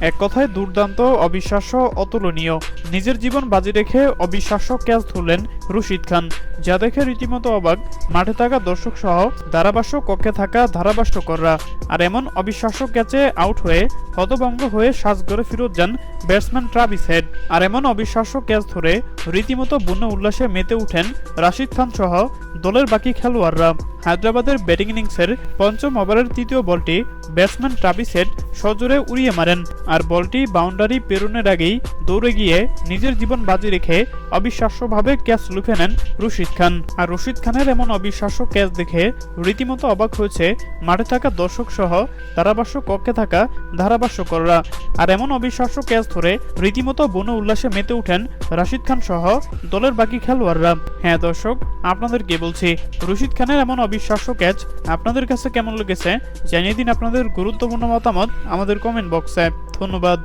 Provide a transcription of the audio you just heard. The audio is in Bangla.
এক কথায় দুর্দান্ত, অবিশ্বাস্য, অতুলনীয়। নিজের জীবন বাজি রেখে অবিশ্বাস্য ক্যাচ ধরলেন রশিদ খান। যা দেখে রীতিমতো অবাক, মাঠে থাকা দর্শক সহ ধারাভাষ্য কক্ষে থাকা ধারাভাষ্যকররা। আর এমন অবিশ্বাস্য ক্যাচে আউট হয়ে হতভঙ্গ হয়ে সাজগড়ে ফিরত যান ব্যাটসম্যান ট্রাভিস হেড। আর এমন অবিশ্বাস্য ক্যাচ ধরে রীতিমতো বন্য উল্লাসে মেতে উঠেন রাশিদ খান সহ দলের বাকি খেলোয়াড়রা। হায়দ্রাবাদের ব্যাটিং ইনিংসের পঞ্চম ওভারের তৃতীয় বলটি ব্যাটসম্যান ট্রাভিস হেড সজোরে উড়িয়ে মারেন, আর বলটি বাউন্ডারি পেরোনের আগেই দৌড়ে গিয়ে নিজের জীবন বাজি রেখে অবিশ্বাস্যভাবে ক্যাচ লুফে নেন রশিদ খান। আর রশিদ খানের এমন অবিশ্বাস্য ক্যাচ দেখে রীতিমতো অবাক হয়েছে মাঠে থাকা দর্শক সহ ধারাভাষ্য কক্ষে থাকা ধারাভাষ্যকররা। আর এমন অবিশ্বাস্য ক্যাচ ধরে রীতিমতো বন উল্লাসে মেতে উঠেন রাশিদ খান সহ দলের বাকি খেলোয়াড়রা। হ্যাঁ দর্শক, আপনাদেরকে বলছি, রশিদ খানের এমন অবিশ্বাস্য ক্যাচ আপনাদের কাছে কেমন লেগেছে? জানিয়ে দিন আপনাদের গুরুত্বপূর্ণ মতামত আমাদের কমেন্ট বক্সে ধন্যবাদ।